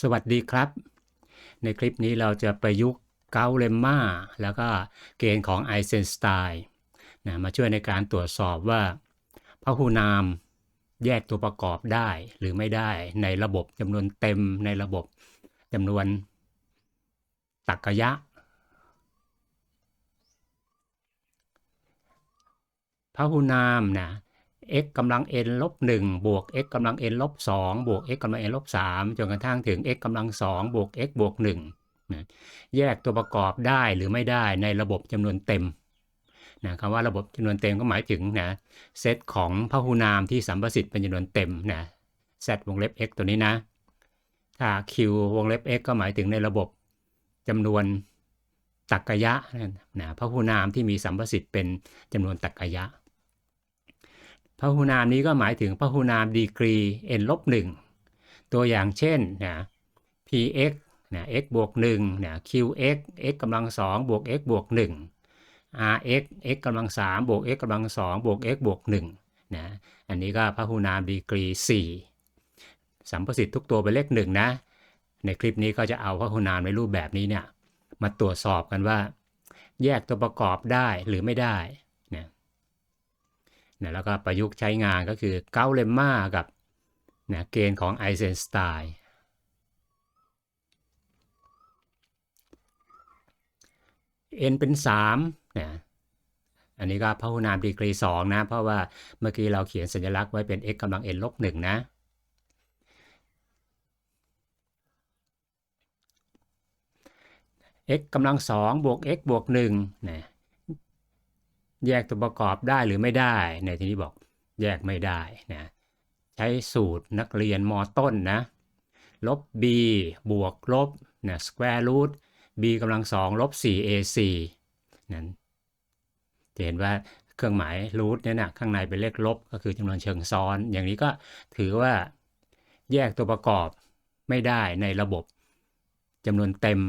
สวัสดีครับ ในคลิปนี้เราจะประยุกต์เกาเลมมาแล้วก็เกณฑ์ของไอเซนสไตน์นะมาช่วยในการตรวจสอบว่าพหูนามแยกตัวประกอบได้หรือไม่ได้ในระบบจำนวนเต็มในระบบจำนวนตรรกยะ พหูนามนะ x กำลัง n ลบ1บวก x กำลัง n ลบ2บวก x กำลัง n ลบ3จนกระทั่งถึง x กำลัง2บวก x บวก1นะแยกตัวประกอบได้หรือไม่ได้ในระบบจำนวนเต็มนะคำว่าระบบจำนวนเต็มก็หมายถึงนะเซตของพหูนามที่สัมประสิทธิ์เป็นจำนวนเต็มนะ z วงเล็บ x ตัวนี้นะ ถ้า q วงเล็บ x ก็หมายถึงในระบบจำนวนตรรกยะนะพหูนามที่มีสัมประสิทธิ์เป็นจำนวนตรรกยะ พหูนามนี้ก็หมายถึงพหูนามดีกรี n ลบ1ตัวอย่างเช่นนะ px นะ x บวก1นะ qx x กำลัง2บวก x บวก1 rx x กำลัง3บวก x กำลัง2บวก x บวก1นะอันนี้ก็พหูนามดีกรี 4 สัมประสิทธิ์ทุกตัวเป็นเลข1นะ ในคลิปนี้ก็จะเอาพหูนามในรูปแบบนี้เนี่ยมาตรวจสอบกันว่า แยกตัวประกอบได้หรือไม่ได้ นะแล้วก็ประยุกต์ใช้งานก็คือเกาเลมมากับนะเกณฑ์ของไอเซนสไตน์เอ็นเป็น3นะอันนี้ก็พหุนามดีกรี2นะเพราะว่าเมื่อกี้เราเขียนสัญลักษณ์ไว้เป็น x กำลัง n ลบ1นะ x กำลัง2บวก x บวก1นะ แยกตัวประกอบได้หรือไม่ได้ในที่นี้บอกแยกไม่ได้นะใช้สูตรนักเรียนมต้นนะลบ b บวกลบนะ square root b กำลังสองลบ 4ac นั้นจะเห็นว่าเครื่องหมายรูทเนี่ยนะข้างในเป็นเลขลบก็คือจำนวนเชิงซ้อน อย่างนี้ก็ถือว่าแยกตัวประกอบไม่ได้ในระบบจำนวนเต็ม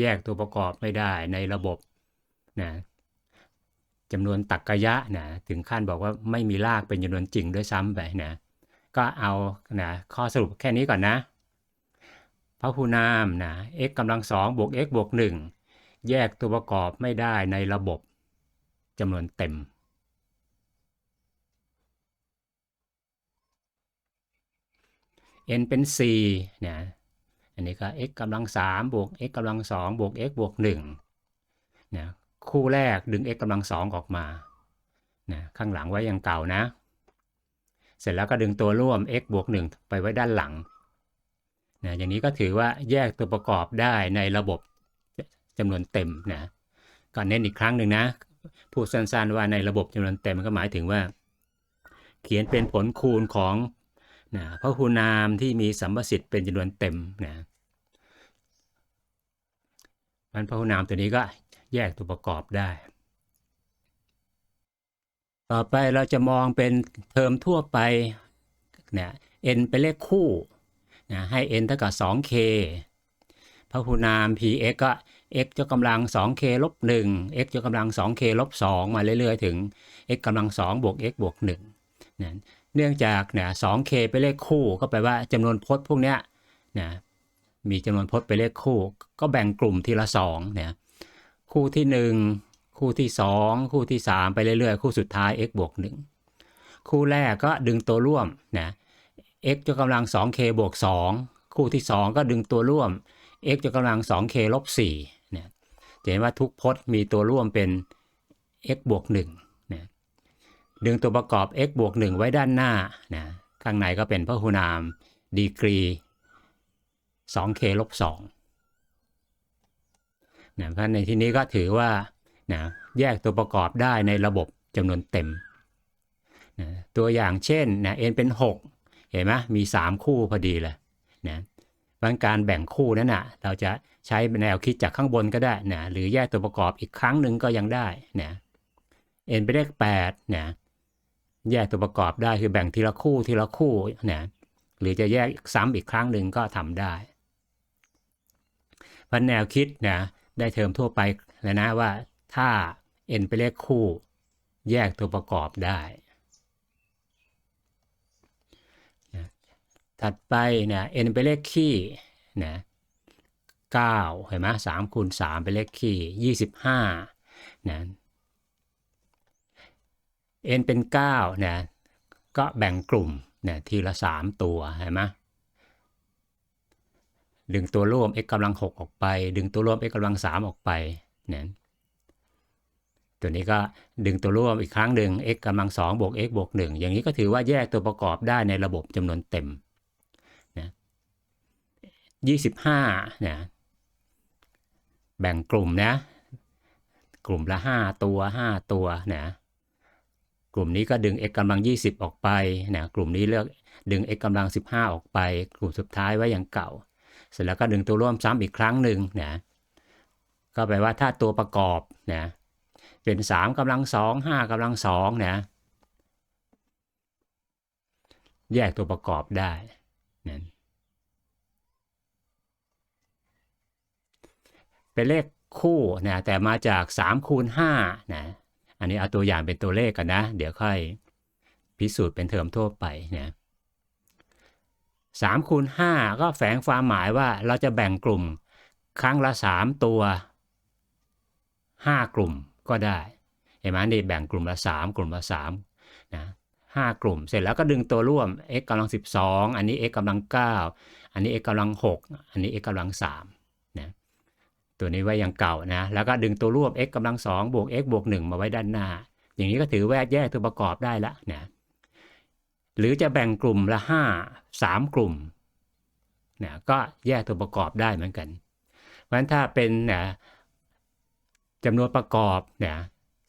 แยกตัวประกอบไม่ได้ในระบบนะ จำนวนตักกะยะนะถึงขั้นบอกว่าไม่มีรากเป็นจำนวนจริงด้วยซ้ำไปนะก็เอานะข้อสรุปแค่นี้ก่อนนะพหุนามนะ x กำลังสองบวก x บวกหนึ่งแยกตัวประกอบไม่ได้ในระบบจำนวนเต็ม n เป็น4นะอันนี้ก็ x กำลัง3บวก x กำลัง2บวก x บวก1นะ คู่แรกดึง x กำลังสองออกมานะข้างหลังไว้อย่างเก่านะ เสร็จแล้วก็ดึงตัวร่วม x บวก1ไปไว้ด้านหลังนะอย่างนี้ก็ถือว่าแยกตัวประกอบได้ในระบบจำนวนเต็มนะก็เน้นอีกครั้งหนึ่งนะพูดสั้นๆว่าในระบบจำนวนเต็มก็หมายถึงว่า เขียนเป็นผลคูณของนะพหูนามที่มีสัมประสิทธิ์เป็นจำนวนเต็มนะมันพหูนามตัวนี้ก็ แยกตัวประกอบได้ ต่อไปเราจะมองเป็นเทอมทั่วไปเนี่ย n เป็นเลขคู่นะให้ n เท่ากับ 2k พหุนาม px ก็ x ยกกำลัง 2k ลบ 1 x ยกกำลัง 2k ลบ 2 มาเรื่อยๆ ถึง x กำลัง 2 บวก x บวก1นะเนื่องจากเนี่ย 2k เป็นเลขคู่ก็แปลว่าจำนวนพจน์พวกเนี้ยนะมีจำนวนพจน์เป็นเลขคู่ ก็แบ่งกลุ่มทีละ2เนี่ย คู่ที่ 1 คู่ที่ 2 คู่ที่ 3 ไปเรื่อยๆ คู่สุดท้าย x บวก1คู่แรกก็ดึงตัวร่วมนะ x ยกกำลัง 2k บวก 2 คู่ที่ 2 ก็ดึงตัวร่วม x ยกกำลัง 2k ลบ4เนี่ยจะเห็นว่าทุกพจน์มีตัวร่วมเป็น x บวก1นะดึงตัวประกอบ x บวก1ไว้ด้านหน้านะข้างในก็เป็นพหุนามดีกรี 2k ลบ2 นะเพราะในที่นี้ก็ถือว่านะแยกตัวประกอบได้ในระบบจำนวนเต็มนะตัวอย่างเช่นนะ n เป็น 6 เห็นไหมมี 3 คู่พอดีเลยนะบางการแบ่งคู่นั้นนะเราจะใช้แนวคิดจากข้างบนก็ได้นะหรือแยกตัวประกอบอีกครั้งหนึ่งก็ยังได้นะ n เป็นเลข8นะแยกตัวประกอบได้คือแบ่งทีละคู่ทีละคู่นะหรือจะแยกซ้ำอีกครั้งหนึ่งก็ทำได้พันแนวคิดนะ ได้เทอมทั่วไปแล้วนะว่าถ้า n เป็นเลขคู่ แยกตัวประกอบได้ถัดไปเนี่ย n เป็นเลขคี่นะเก้าเห็นไหมสามคูณสามเป็นเลขคี่ยี่สิบห้านะ n เป็นเก้านะก็แบ่งกลุ่มนะทีละสามตัวเห็นไหม ดึงตัวร่วม x กำลังหกออกไป ดึงตัวร่วม x กำลังสามออกไปนะตัวนี้ก็ดึงตัวร่วมอีกครั้งหนึ่ง x กำลังสองบวก x บวกหนึ่งอย่างนี้ก็ถือว่าแยกตัวประกอบได้ในระบบจำนวนเต็มนะยี่สิบห้าแบ่งกลุ่มนะกลุ่มละห้าตัวห้าตัวนะกลุ่มนี้ก็ดึง x กำลัง 20 ออกไปนะกลุ่มนี้เลือกดึง x กำลัง 15 ออกไป กลุ่มสุดท้ายไว้อย่างเก่า เสร็จแล้วก็ดึงตัวร่วมซ้ำอีกครั้งหนึ่งนะก็แปลว่าถ้าตัวประกอบนะเป็น 3กำลัง 2 5กำลัง2นะแยกตัวประกอบได้นะเป็นเลขคู่นะแต่มาจาก 3 คูณ5นะอันนี้เอาตัวอย่างเป็นตัวเลขกันนะ เดี๋ยวค่อยพิสูจน์เป็นเทอมทั่วไปนะ สามคูณห้าก็แฝงความหมายว่าเราจะแบ่งกลุ่ม ครั้งละสามตัวห้ากลุ่มก็ได้เห็นไหมนี่แบ่งกลุ่มละสามกลุ่มละสามนะห้ากลุ่มเสร็จแล้วก็ดึงตัวร่วม x กำลังสิบสองอันนี้ x กำลังเก้าอันนี้ x กำลังหกอันนี้ x กำลังสามนะตัวนี้ไว้อย่างเก่านะแล้วก็ดึงตัวร่วม x กำลังสองบวก x บวกหนึ่งมาไว้ด้านหน้า อย่างนี้ก็ถือว่าแยกตัวประกอบได้ละนะ หรือจะแบ่งกลุ่มละห้าสามกลุ่มนะก็แยกตัวประกอบได้เหมือนกัน เพราะฉะนั้นถ้าเป็นนะจำนวนประกอบนะ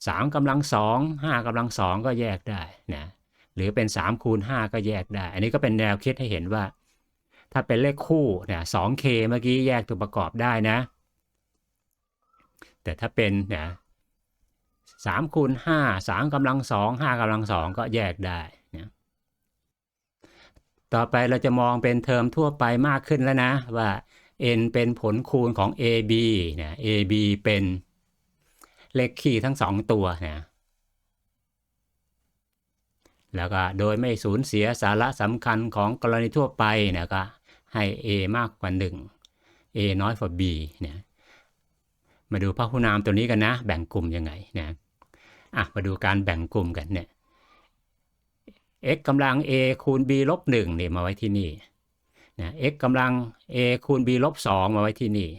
สามกำลังสองห้ากำลังสองก็แยกได้นะหรือเป็นสามคูณห้าก็แยกได้ อันนี้ก็เป็นแนวคิดให้เห็นว่า ถ้าเป็นเลขคู่เนะสองเคเมื่อกี้แยกตัวประกอบได้นะ แต่ถ้าเป็นเนะสามคูณห้าสามกำลังสองห้ากำลังสองก็แยกได้ ต่อไปเราจะมองเป็นเทอมทั่วไปมากขึ้นแล้วนะ ว่า n เป็นผลคูณของ ab นะ ab เป็นเลขคี่ทั้งสองตัวนะแล้วก็โดยไม่สูญเสียสาระสำคัญของกรณีทั่วไปนะก็ให้ a มากกว่า 1 a น้อยกว่า b นะมาดูพหุนามตัวนี้กันนะ แบ่งกลุ่มยังไงนะอะมาดูการแบ่งกลุ่มกันเนี่ย x กำลัง a คูณ b ลบ1เนี่ยมาไว้ที่นี่นะ x กำลัง a คูณ b ลบ2มาไว้ที่นี่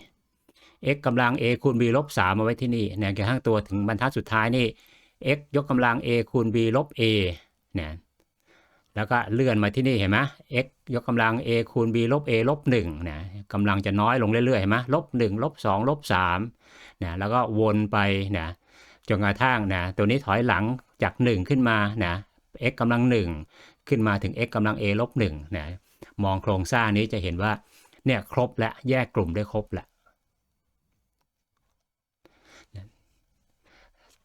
x กำลัง a คูณ b ลบ3มาไว้ที่นี่นะกระทั่งตัวถึงบรรทัดสุดท้ายนี่ x ยกกำลัง a คูณ b ลบ a นะแล้วก็เลื่อนมาที่นี่เห็นไหม x ยกกำลัง a คูณ b ลบ a ลบ1นะกำลังจะน้อยลงเรื่อยๆเห็นไหมลบ1ลบ2ลบ3นะแล้วก็วนไปนะจนกระทั่งนะตัวนี้ถอยหลังจาก 1 ขึ้นมานะ x กำลัง 1 ขึ้นมาถึง x กำลัง a ลบ1นะมองโครงสร้างนี้จะเห็นว่าเนี่ยครบและแยกกลุ่มได้ครบและ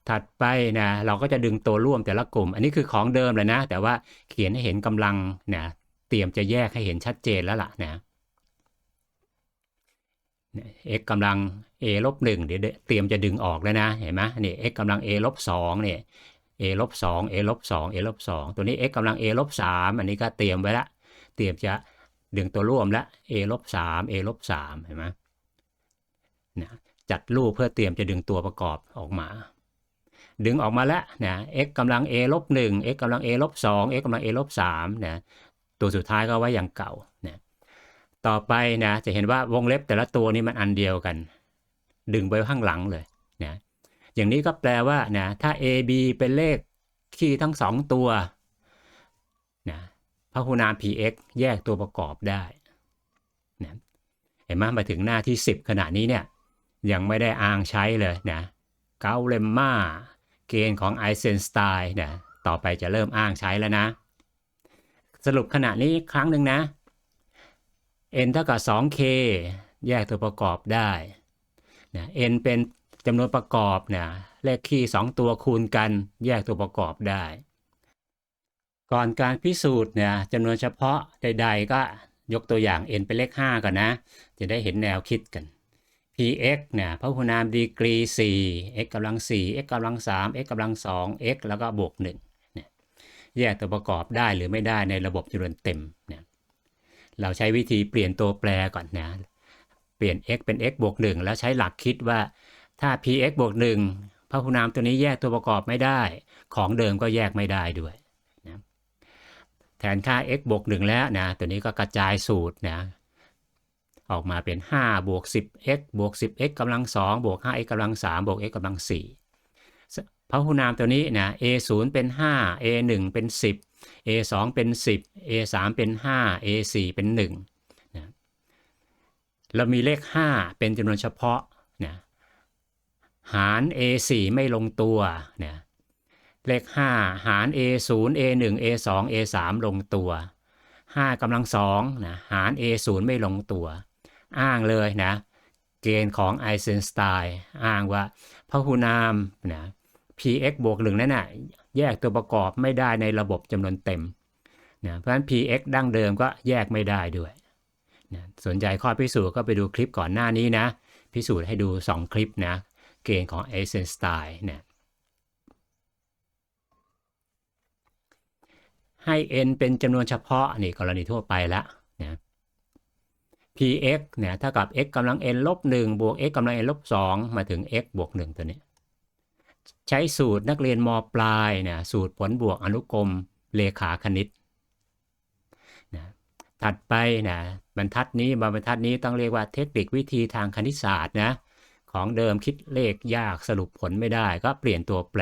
ถัดไปนะเราก็จะดึงตัวร่วมแต่ละกลุ่ม อันนี้คือของเดิมเลยนะ แต่ว่าเขียนให้เห็นกำลังนะเตรียมจะแยกให้เห็นชัดเจนแล้วล่ะนะ x กำลัง a ลบหนึ่งเดี๋ยวเตรียมจะดึงออกแล้วนะ เห็นไหมนี่ x กำลัง a ลบสองเนี่ย a ลบสอง a ลบสอง a ลบสองตัวนี้ x กำลัง a ลบสามอันนี้ก็เตรียมไว้ละ เตรียมจะดึงตัวร่วมละ a ลบสาม a ลบสามเห็นไหมนะจัดรูปเพื่อเตรียมจะดึงตัวประกอบออกมา ดึงออกมาแล้วนะ x กำลัง a ลบหนึ่ง x กำลัง a ลบสอง x กำลัง a ลบสามนะตัวสุดท้ายก็ไว้อย่างเก่านะต่อไปนะจะเห็นว่าวงเล็บแต่ละตัวนี้มันอันเดียวกัน ดึงไปข้างหลังเลยนะ อย่างนี้ก็แปลว่านะถ้า a b เป็นเลขคีย์ทั้งสองตัวนะพหุนาม px แยกตัวประกอบได้นะเห็นไหมมาถึงหน้าที่ 10 ขณะนี้เนี่ยยังไม่ได้อ้างใช้เลยนะเกาเลมมาเกณฑ์ของไอเซนสไตน์นะต่อไปจะเริ่มอ้างใช้แล้วนะ สรุปขณะนี้ครั้งหนึ่งนะ n เท่ากับ 2k แยกตัวประกอบได้นะ n เป็น จำนวนประกอบเนะเลขคี่ 2 ตัวคูณกันแยกตัวประกอบได้ ก่อนการพิสูจน์เนี่ยจำนวนเฉพาะใด ๆ ก็ยกตัวอย่าง n เป็นเลข 5 ก่อนนะ จะได้เห็นแนวคิดกัน px เนี่ยพหุนามดีกรี 4 x กำลัง 4 x กำลัง 3 x กำลัง 2 x แล้วก็บวก1เนี่ยแยกตัวประกอบได้หรือไม่ได้ในระบบจำนวนเต็มเนี่ยเราใช้วิธีเปลี่ยนตัวแปรก่อนนะ เปลี่ยน x เป็น x บวก1แล้วใช้หลักคิดว่า ถ้า px บวก1พหุนามตัวนี้แยกตัวประกอบไม่ได้ ของเดิมก็แยกไม่ได้ด้วยนะแทนค่า x บวก1แล้วนะ ตัวนี้ก็กระจายสูตรนะ ออกมาเป็น 5 บวก 10x บวก 10x กำลัง 2 บวก 5x กำลัง 3 บวก x กำลัง 4พหุนามตัวนี้นะ a 0เป็น 5 a 1เป็น 10 a 2เป็น 10 a 3เป็น 5 a 4เป็น1นะเรามีเลข 5 เป็นจำนวนเฉพาะ หาร a 4 ไม่ลงตัวเนะเลข 5 หาร a 0 a 1 a 2 a 3 ลงตัว 5กำลัง2นะหาร a 0 ไม่ลงตัว อ้างเลยนะ เกณฑ์ของไอเซนสไตน์อ้างว่าพหุนามนะ px บวก1นั่นน่ะแยกตัวประกอบไม่ได้ในระบบจำนวนเต็มนะเพราะฉะนั้น px ดั้งเดิมก็แยกไม่ได้ด้วยนะสนใจข้อพิสูจน์ก็ไปดูคลิปก่อนหน้านี้นะ พิสูจน์ให้ดู 2 คลิปนะ เกณฑ์ของ Eisenstein นะให้ n เป็นจำนวนเฉพาะนี่กรณีทั่วไปละนะ px เนี่ยเท่ากับ x กำลัง n ลบ1บวก x กำลัง n ลบ2มาถึง x บวก 1 ตัวนี้ ใช้สูตรนักเรียนมปลายเนี่ยสูตรผลบวกอนุกรมเลขาคณิตนะถัดไปนะบรรทัดนี้บรรทัดนี้ต้องเรียกว่าเทคนิควิธีทางคณิตศาสตร์นะ ของเดิมคิดเลขยากสรุปผลไม่ได้ก็เปลี่ยนตัวแปร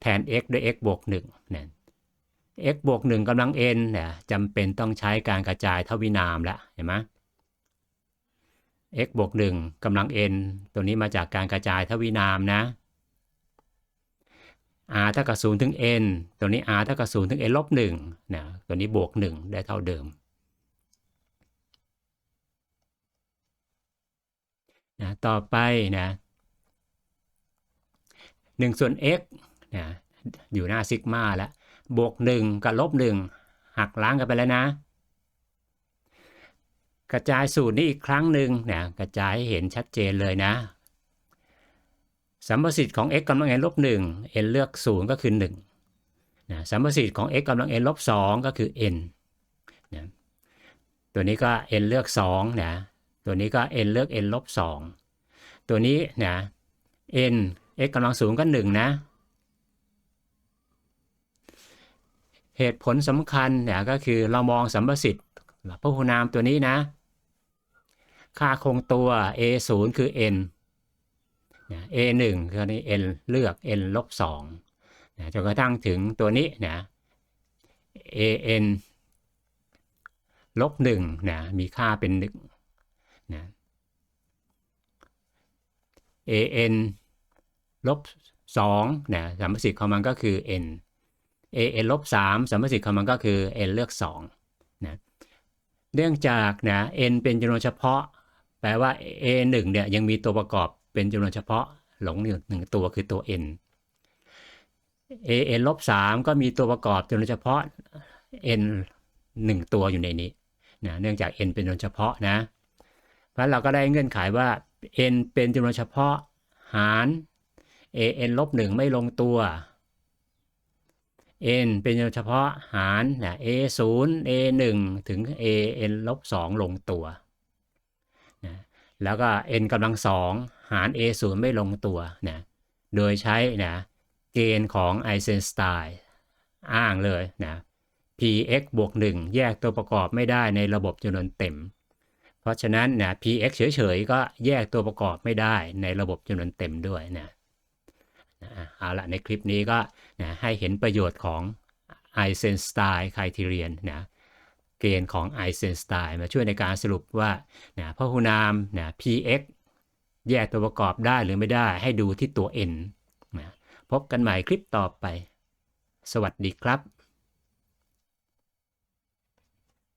แทน x ด้วย x บวก1เนะ x บวก1กำลัง n เนี่ยจำเป็นต้องใช้การกระจายทวินามละเห็นไหม x บวก1กำลัง n ตัวนี้มาจากการกระจายทวินามนะ r เท่ากับ0ถึง n ตัวนี้ r เท่ากับ0ถึง n ลบ1นะตัวนี้บวก 1 ได้เท่าเดิม นะต่อไปนะ1ส่วน x นะอยู่หน้าซิกมาแล้วบวก1กับลบ1หักล้างกันไปแล้วนะ กระจายสูตรนี้อีกครั้งหนึ่งนะกระจายให้เห็นชัดเจนเลยนะสัมประสิทธิ์ของ x กำลัง n ลบ1 n เลือก 0 ก็คือ 1นะสัมประสิทธิ์ของ x กำลัง n ลบ2ก็คือ n นะตัวนี้ก็ n เลือก2นะ ตัวนี้ก็ n เลือก n ลบ2ตัวนี้นะ n x กำลัง0ก็1นะ เหตุผลสำคัญเนี่ยก็คือเรามองสัมประสิทธิ์พหุนามตัวนี้นะ ค่าคงตัว a 0คือ n a 1คือนี้ n เลือก n ลบ2นะจนกระทั่งถึงตัวนี้นะ a n ลบ1นะมีค่าเป็น1 นะ a n ลบ2นะสัมประสิทธิ์ของมันก็คือ n a n ลบ3สัมประสิทธิ์ของมันก็คือ n เลือก2นะเนื่องจากนะ n เป็นจำนวนเฉพาะ แปลว่า a 1เนี่ยยังมีตัวประกอบเป็นจำนวนเฉพาะหลงอยู่หนึ่งตัวคือตัว n a n ลบ3ก็มีตัวประกอบจำนวนเฉพาะ n 1 ตัวอยู่ในนี้นะเนื่องจาก n เป็นจำนวนเฉพาะนะ เพราะเราก็ได้เงื่อนไขว่า n เป็นจำนวนเฉพาะหาร a n ลบ1ไม่ลงตัว n เป็นจำนวนเฉพาะหารนะ a 0 a 1ถึง a n ลบ2ลงตัวนะแล้วก็ n กำลังสองหาร a 0ไม่ลงตัวนะโดยใช้นะเกณฑ์ของไอเซนสไตน์อ้างเลยนะ px บวก1แยกตัวประกอบไม่ได้ในระบบจำนวนเต็ม เพราะฉะนั้นนะ px เฉยๆ ก็แยกตัวประกอบไม่ได้ในระบบจำนวนเต็มด้วยนะเอาละในคลิปนี้ก็นะให้เห็นประโยชน์ของไอเซนสไตน์ไคทีเรียนนะเกณฑ์ของไอเซนสไตน์มาช่วยในการสรุปว่านะพหุนามนะ px แยกตัวประกอบได้หรือไม่ได้ให้ดูที่ตัว n นะพบกันใหม่คลิปต่อไป สวัสดีครับ